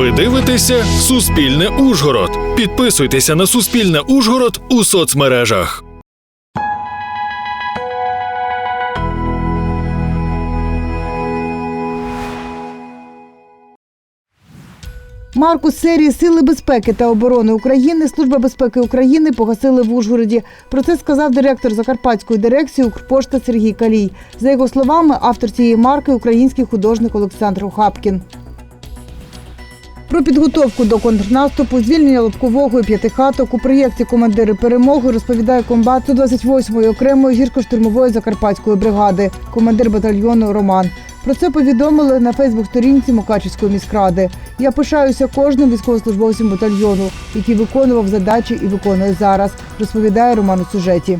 Ви дивитеся Суспільне Ужгород. Підписуйтеся на Суспільне Ужгород у соцмережах. Марку серії Сили безпеки та оборони України Служба безпеки України погасили в Ужгороді. Про це сказав директор Закарпатської дирекції Укрпошта Сергій Калій. За його словами, автор цієї марки український художник Олександр Ухапкін. Про підготовку до контрнаступу, звільнення Лобкового і п'ятихаток у проєкті Командири перемоги розповідає комбат 128-ї окремої гірсько-штурмової закарпатської бригади, командир батальйону Роман. Про це повідомили на Фейсбук-сторінці Мукачівської міськради. Я пишаюся кожним військовослужбовцем батальйону, який виконував задачі і виконує зараз, розповідає Роман у сюжеті.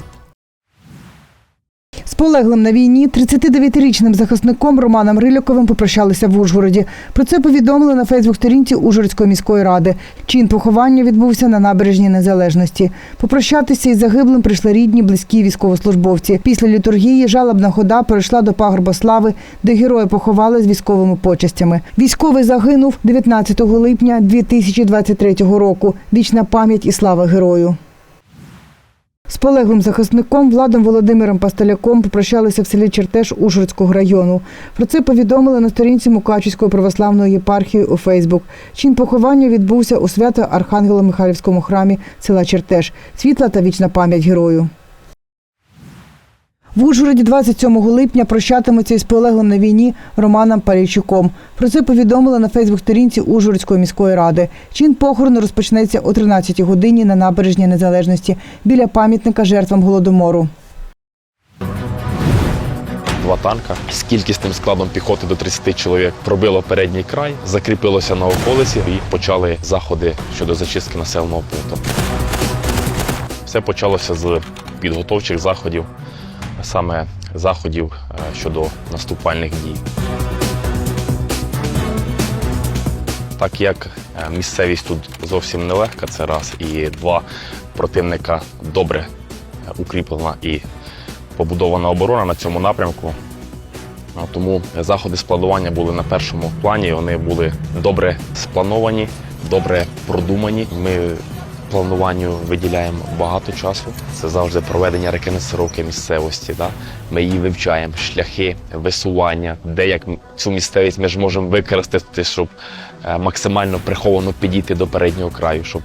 Полеглим на війні 39-річним захисником Романом Риляковим попрощалися в Ужгороді. Про це повідомили на Фейсбук-сторінці Ужгородської міської ради. Чин поховання відбувся на набережній Незалежності. Попрощатися із загиблим прийшли рідні, близькі військовослужбовці. Після літургії жалобна хода перейшла до пагорба слави, де герої поховали з військовими почестями. Військовий загинув 19 липня 2023 року. Вічна пам'ять і слава герою. З полеглим захисником Владом Володимиром Пастеляком попрощалися в селі Чертеж Ужгородського району. Про це повідомили на сторінці Мукачівської православної єпархії у Фейсбук. Чин поховання відбувся у свято Архангела Михайлівському храмі села Чертеж. Світла та вічна пам'ять герою. В Ужгороді 27 липня прощатимуться із полеглим на війні Романом Парійчуком. Про це повідомили на Фейсбук-сторінці Ужгородської міської ради. Чин похорону розпочнеться о 13 годині на набережній Незалежності біля пам'ятника жертвам голодомору. Два танка з кількісним складом піхоти до 30 чоловік пробило передній край, закріпилося на околиці і почали заходи щодо зачистки населеного пункту. Все почалося з підготовчих заходів, саме заходів е, щодо наступальних дій. Так як е, місцевість тут зовсім нелегка, це раз, і два противника добре е, укріплена і побудована оборона на цьому напрямку. Тому заходи складування були на першому плані. Вони були добре сплановані, добре продумані. Ми плануванню виділяємо багато часу. Це завжди проведення реконструкції місцевості. Да? Ми її вивчаємо, шляхи висування, де як цю місцевість ми ж можемо використати, щоб е, максимально приховано підійти до переднього краю, щоб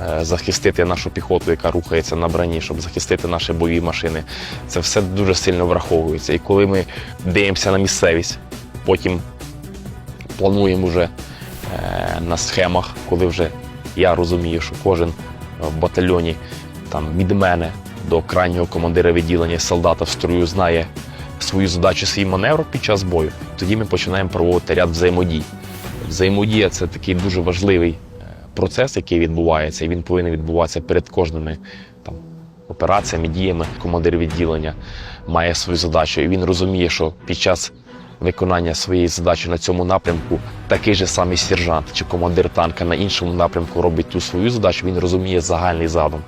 е, захистити нашу піхоту, яка рухається на броні, щоб захистити наші бойові машини. Це все дуже сильно враховується. І коли ми дивимося на місцевість, потім плануємо вже е, на схемах, коли вже я розумію, що кожен в батальйоні там від мене до крайнього командира відділення солдата в строю знає свою задачу, свій маневр під час бою. Тоді ми починаємо проводити ряд взаємодій. Взаємодія це такий дуже важливий е, процес, який відбувається, і він повинен відбуватися перед кожними там, операціями, діями. Командир відділення має свою задачу, і він розуміє, що під час виконання своєї задачі на цьому напрямку такий же самий сержант чи командир танка на іншому напрямку робить ту свою задачу, він розуміє загальний задум.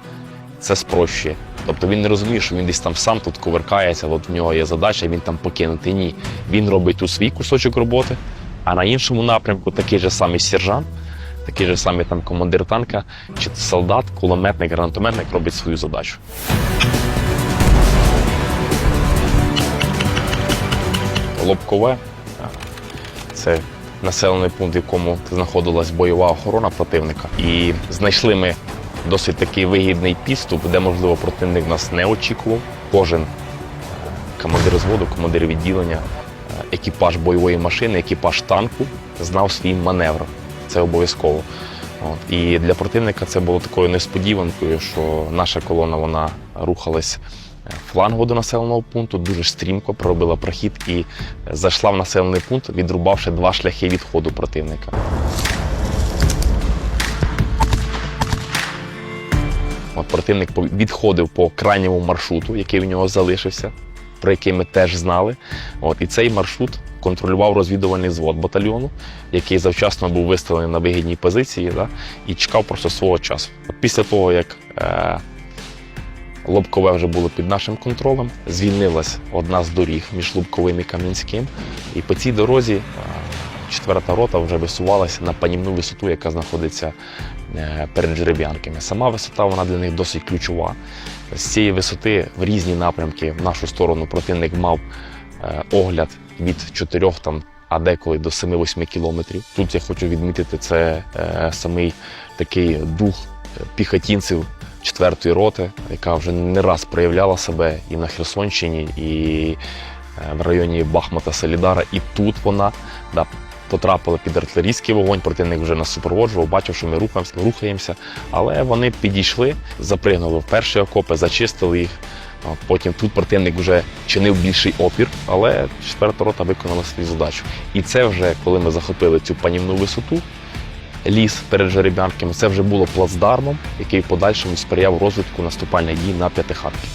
Це спрощує. Тобто він не розуміє, що він десь там сам тут коверкається, от в нього є задача, він там покинутий. Ні. Він робить тут свій кусочок роботи, а на іншому напрямку такий же самий сержант, такий же самий там командир танка, чи солдат, кулеметник, гранатометник робить свою задачу. Лобкове це населений пункт, в якому знаходилась бойова охорона противника. І знайшли ми досить такий вигідний підступ, де, можливо, противник нас не очікував. Кожен командир зводу, командир відділення, екіпаж бойової машини, екіпаж танку знав свій маневр. Це обов'язково. От. І для противника це було такою несподіванкою, що наша колона вона рухалась флангу до населеного пункту, дуже стрімко проробила прохід і зайшла в населений пункт, відрубавши два шляхи відходу противника. От противник відходив по крайньому маршруту, який у нього залишився, про який ми теж знали. От, і цей маршрут контролював розвідувальний звод батальйону, який завчасно був виставлений на вигідній позиції да, і чекав просто свого часу. От після того, як е, Лобкове вже було під нашим контролем, звільнилась одна з доріг між Лобковим і Кам'янським. І по цій дорозі е, четверта рота вже висувалася на панівну висоту, яка знаходиться е, перед жереб'янками. Сама висота вона для них досить ключова. З цієї висоти в різні напрямки в нашу сторону противник мав е, огляд від 4 там, а деколи до 7-8 кілометрів. Тут я хочу відмітити це самий такий дух піхотінців четвертої роти, яка вже не раз проявляла себе і на Херсонщині, і е, в районі Бахмута Солідара. І тут вона да, потрапила під артилерійський вогонь. Противник вже нас супроводжував, бачив, що ми рухаємося, рухаємося. Але вони підійшли, запригнули в перші окопи, зачистили їх. Потім тут противник вже чинив більший опір, але четверта рота виконала свою задачу. І це вже коли ми захопили цю панівну висоту, ліс перед жереб'янками, це вже було плацдармом, який в подальшому сприяв розвитку наступальних дій на п'ятихатки.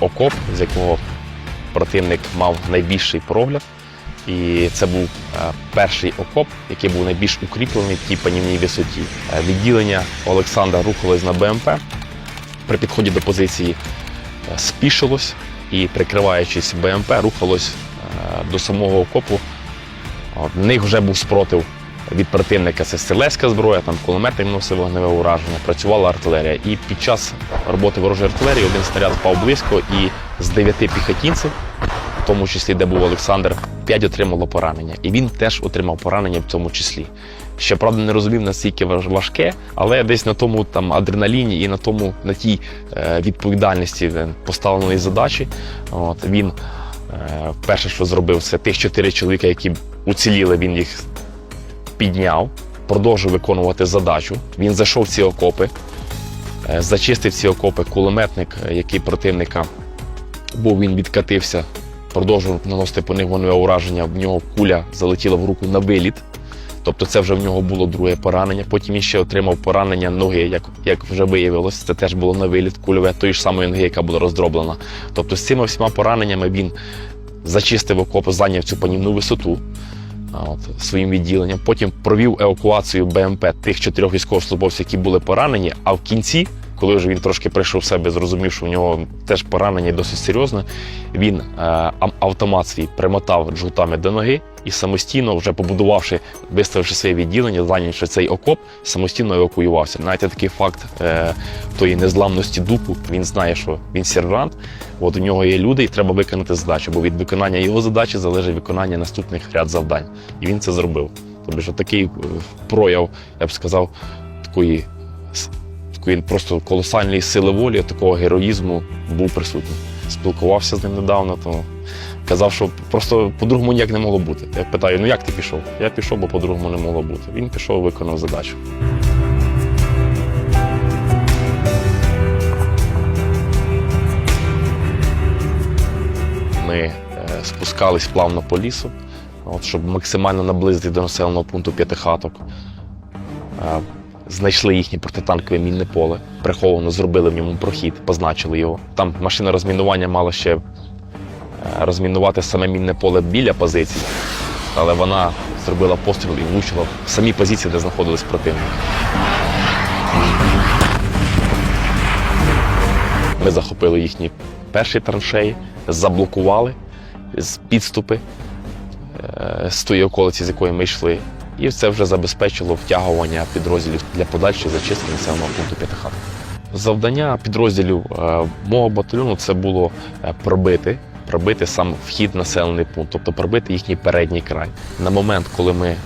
Окоп, з якого противник мав найбільший прогляд. І це був е, перший окоп, який був найбільш укріплений в тій панівній висоті. Е, Відділення Олександра рухалось на БМП. При підході до позиції е, спішилось і, прикриваючись БМП, рухалось е, до самого окопу. В них вже був спротив від противника. Це стрілецька зброя, там кулемети носив вогневе ураження, працювала артилерія. І під час роботи ворожої артилерії один снаряд впав близько, і з дев'яти піхотінців, в тому числі, де був Олександр, п'ять отримало поранення. І він теж отримав поранення в цьому числі. Ще правда не розумів, наскільки важке, але десь на тому там адреналіні і на тому на тій е, відповідальності е, поставленої задачі. От він е, перше, що зробив, це тих чотири чоловіка, які уціліли, він їх підняв, продовжив виконувати задачу. Він зайшов в ці окопи, зачистив ці окопи. Кулеметник, який противника був, він відкатився, продовжував наносити по них вогневе ураження. В нього куля залетіла в руку на виліт. Тобто це вже в нього було друге поранення. Потім він ще отримав поранення ноги, як, як вже виявилось. Це теж було на виліт кульове тої ж самої ноги, яка була роздроблена. Тобто з цими всіма пораненнями він зачистив окоп, зайняв цю панівну висоту от, своїм відділенням. Потім провів евакуацію БМП тих чотирьох військовослужбовців, які були поранені. А в кінці, коли вже він трошки прийшов в себе, зрозумів, що в нього теж поранення досить серйозне, він е, автомат свій примотав джгутами до ноги і самостійно, вже побудувавши, виставивши своє відділення, зайнявши цей окоп, самостійно евакуювався. Навіть такий факт е, тої незламності духу. Він знає, що він сержант. От у нього є люди, і треба виконати задачу, бо від виконання його задачі залежить виконання наступних ряд завдань. І він це зробив. Тобто, що такий е, прояв, я б сказав, такої, такої просто колосальної сили волі, такого героїзму був присутній. Спілкувався з ним недавно, то казав, що просто по-другому ніяк не могло бути. Я питаю: ну як ти пішов? Я пішов, бо по-другому не могло бути. Він пішов, виконав задачу. Ми е, спускались плавно по лісу, от, щоб максимально наблизити до населеного пункту п'ятихаток. Знайшли їхнє протитанкове мінне поле, приховано зробили в ньому прохід, позначили його. Там машина розмінування мала ще е, розмінувати саме мінне поле біля позицій, але вона зробила постріл і влучила в самі позиції, де знаходились противники. Ми захопили їхні перші траншеї, заблокували з підступи е, з тої околиці, з якої ми йшли. І це вже забезпечило втягування підрозділів для подальшої зачистки населеного пункту П'ятихат. Завдання підрозділів е, мого батальйону це було е, пробити, пробити сам вхід населений пункт, тобто пробити їхній передній край. На момент, коли ми е,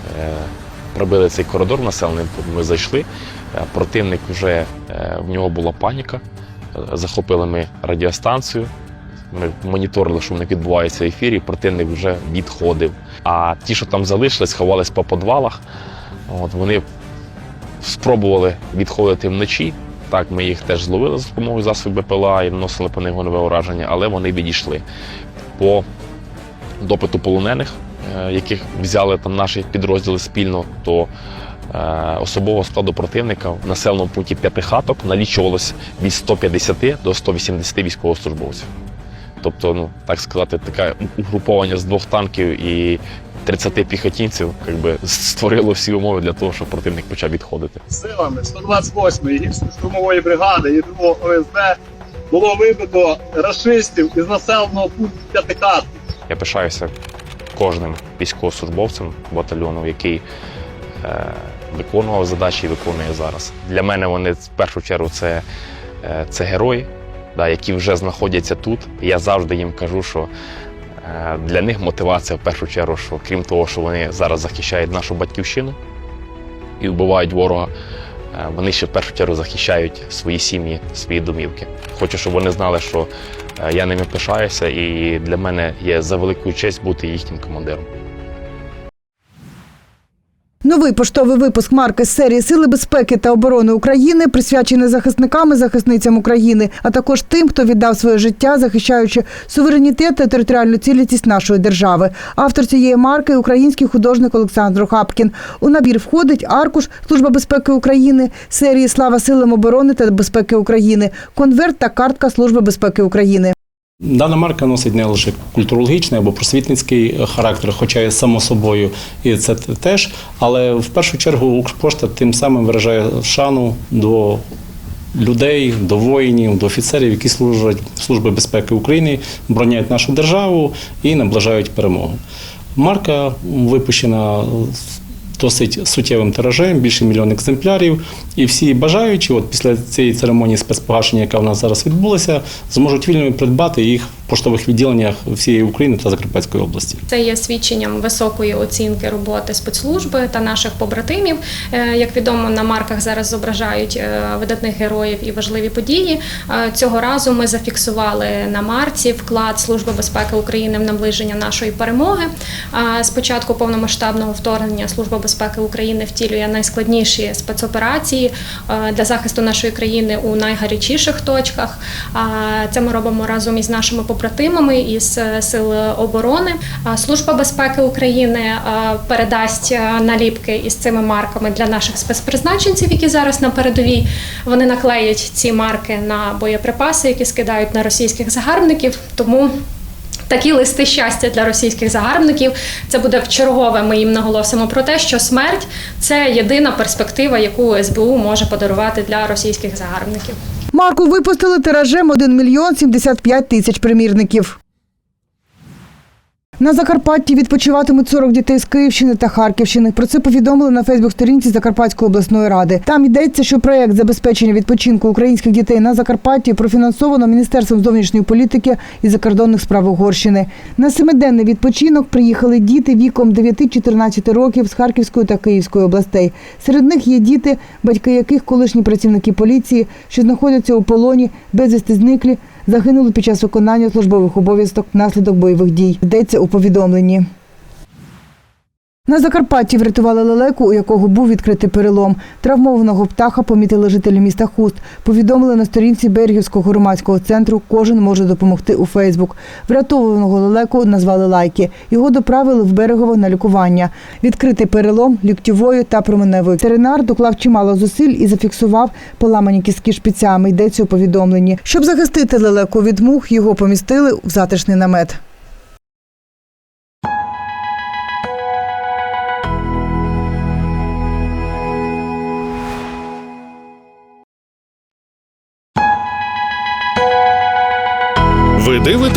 пробили цей коридор населений пункт, ми зайшли. Противник вже в нього була паніка. Захопили ми радіостанцію. Ми моніторили, що в них відбувається в ефірі, противник вже відходив. А ті, що там залишились, ховались по подвалах. От, вони спробували відходити вночі. Так, ми їх теж зловили за допомогою засобів БПЛА і наносили по них вогневе ураження, але вони відійшли. По допиту полонених, е, яких взяли там наші підрозділи спільно, то е, особового складу противника в населеному пункті П'ятихаток налічувалось від 150 до 180 військовослужбовців. Тобто, ну так сказати, таке угруповання з двох танків і 30 піхотінців якби, створило всі умови для того, щоб противник почав відходити. силами 128-ї гірсько-штурмової бригади і 2 ОСБ було вибито расистів із населеного пункту П'ятихатки. Я пишаюся кожним військовослужбовцем батальйону, який е, виконував задачі і виконує зараз. Для мене вони в першу чергу це, е, це герої, да, які вже знаходяться тут. Я завжди їм кажу, що е, для них мотивація в першу чергу, що крім того, що вони зараз захищають нашу батьківщину і вбивають ворога. е, Вони ще в першу чергу захищають свої сім'ї, свої домівки. Хочу, щоб вони знали, що е, я ними пишаюся, і для мене є за великою честь бути їхнім командиром. Новий поштовий випуск марки з серії Сили безпеки та оборони України присвячений захисникам і захисницям України, а також тим, хто віддав своє життя, захищаючи суверенітет та територіальну цілісність нашої держави. Автор цієї марки український художник Олександр Хапкін. У набір входить аркуш Служба безпеки України, серії Слава силам оборони та безпеки України, конверт та картка Служби безпеки України. Дана марка носить не лише культурологічний або просвітницький е, характер, хоча і само собою і це теж. Але в першу чергу Укрпошта тим самим виражає шану до людей, до воїнів, до офіцерів, які служать в Службі безпеки України, броняють нашу державу і наближають перемогу. Марка випущена досить суттєвим тиражем, більше мільйон екземплярів. І всі бажаючі, от після цієї церемонії спецпогашення, яка в нас зараз відбулася, зможуть вільно придбати їх поштових відділеннях всієї України та Закарпатської області. Це є свідченням високої оцінки роботи спецслужби та наших побратимів. Е, Як відомо, на марках зараз зображають е, видатних героїв і важливі події. Е, Цього разу ми зафіксували на марці вклад Служби безпеки України в наближення нашої перемоги. З початку повномасштабного вторгнення Служба безпеки України втілює найскладніші спецоперації для захисту нашої країни у найгарячіших точках. Це ми робимо разом із нашими побратимами із е, сил оборони. Служба безпеки України е, передасть е, наліпки із цими марками для наших спецпризначенців, які зараз на передовій. Вони наклеять ці марки на боєприпаси, які скидають на російських загарбників. Тому Такі листи щастя для російських загарбників. Це буде вчергове. Ми їм наголосимо про те, що смерть це єдина перспектива, яку СБУ може подарувати для російських загарбників. Марку випустили тиражем 1 мільйон 75 тисяч примірників. На Закарпатті відпочиватимуть 40 дітей з Київщини та Харківщини. Про це повідомили на Фейсбук-сторінці Закарпатської обласної ради. Там йдеться, що проект забезпечення відпочинку українських дітей на Закарпатті профінансовано Міністерством зовнішньої політики і закордонних справ Угорщини. На семиденний відпочинок приїхали діти віком 9-14 років з Харківської та Київської областей. Серед них є діти, батьки яких колишні працівники поліції, що знаходяться у полоні, безвісти зниклі, загинули під час виконання службових обов'язок внаслідок бойових дій. Йдеться у повідомленні. На Закарпатті врятували лелеку, у якого був відкритий перелом. Травмованого птаха помітили жителі міста Хуст. Повідомили на сторінці Берегівського громадського центру. Кожен може допомогти у Фейсбук. Врятованого лелеку назвали лайки. Його доправили в берегово на лікування. Відкритий перелом ліктєвої та променевої. Ветеринар доклав чимало зусиль і зафіксував поламані кістки шпицями. Йдеться у повідомленні. Щоб захистити лелеку від мух, його помістили в затишний намет.